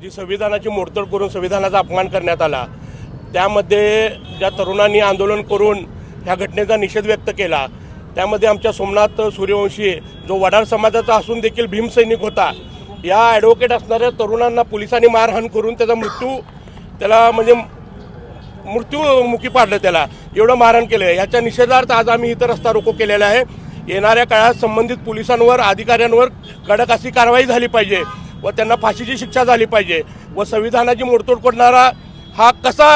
जी संविधानाची मोडतोड करून संविधानाचा अपमान करण्यात आला त्यामध्ये ज्या तरुणांनी आंदोलन करून ह्या घटनेचा निषेध व्यक्त केला त्यामध्ये आमच्या सोमनाथ सूर्यवंशी जो वडार समाजाचा असून देखील भीमसैनिक होता या ॲडव्होकेट असणाऱ्या तरुणांना पोलिसांनी मारहाण करून त्याचा मृत्यू त्याला म्हणजे मृत्यूमुखी पाडलं त्याला एवढं मारहाण केलं. याच्या निषेधार्थ आज आम्ही इतर रस्ता रोको केलेला आहे. येणाऱ्या काळात संबंधित पोलिसांवर अधिकाऱ्यांवर कडक अशी कारवाई झाली पाहिजे व त्यांना फाशीची शिक्षा झाली पाहिजे व संविधानाची मोडतोड करणारा हा कसा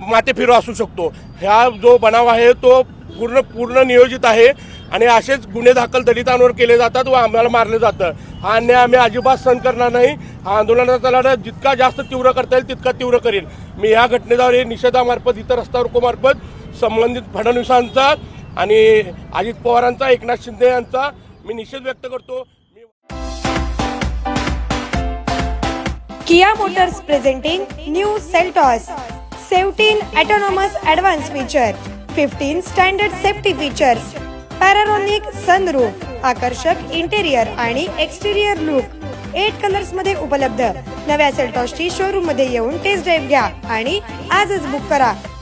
मातेफिरो असू शकतो? ह्या जो बनाव आहे तो पूर्ण पूर्ण नियोजित आहे आणि असेच गुन्हे दाखल दलितांवर केले जातात व आम्हाला मारलं जातं. हा अन्याय आम्ही अजिबात सहन करणार नाही. हा आंदोलनाचा लढा जितका जास्त तीव्र करता येईल तितका तीव्र करेल मी या घटनेद्वारे निषेधामार्फत इतर रस्ता रोकोमार्फत संबंधित फडणवीसांचा आणि अजित पवारांचा एकनाथ शिंदे यांचा मी निषेध व्यक्त करतो. Kia motors presenting new Seltos seventeen autonomous advance feature fifteen standard safety features panoramic sunroof आकर्षक इंटेरियर आणि एक्सटेरियर लुक एट कलर्समध्ये उपलब्ध. नव्या सेल्टॉसची शोरूममध्ये येऊन टेस्ट ड्राईव्ह घ्या आणि आजच बुक करा.